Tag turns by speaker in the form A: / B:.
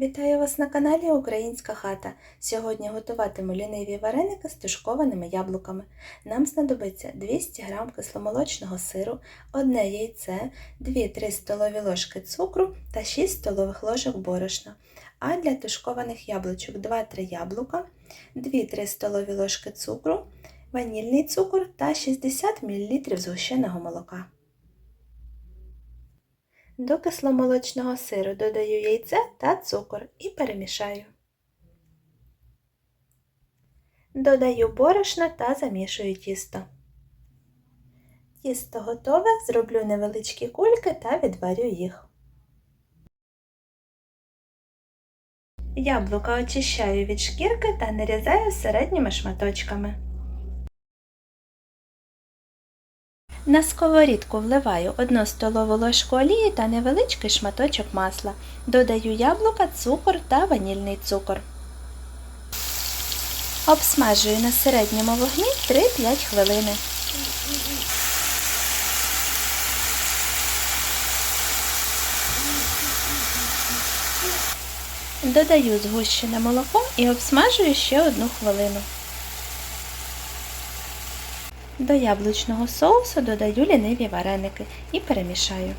A: Вітаю вас на каналі Українська хата. Сьогодні готуватиму ліниві вареники з тушкованими яблуками. Нам знадобиться 200 г кисломолочного сиру, одне яйце, 2-3 столові ложки цукру та 6 столових ложок борошна. А для тушкованих яблучок 2-3 яблука, 2-3 столові ложки цукру, ванільний цукор та 60 мл згущеного молока. До кисломолочного сиру додаю яйце та цукор і перемішаю. Додаю борошна та замішую тісто. Тісто готове, зроблю невеличкі кульки та відварю їх. Яблука очищаю від шкірки та нарізаю середніми шматочками. На сковорідку вливаю 1 столову ложку олії та невеличкий шматочок масла. Додаю яблука, цукор та ванільний цукор. Обсмажую на середньому вогні 3-5 хвилини. Додаю згущене молоко і обсмажую ще одну хвилину. До яблучного соусу додаю ліниві вареники і перемішаю.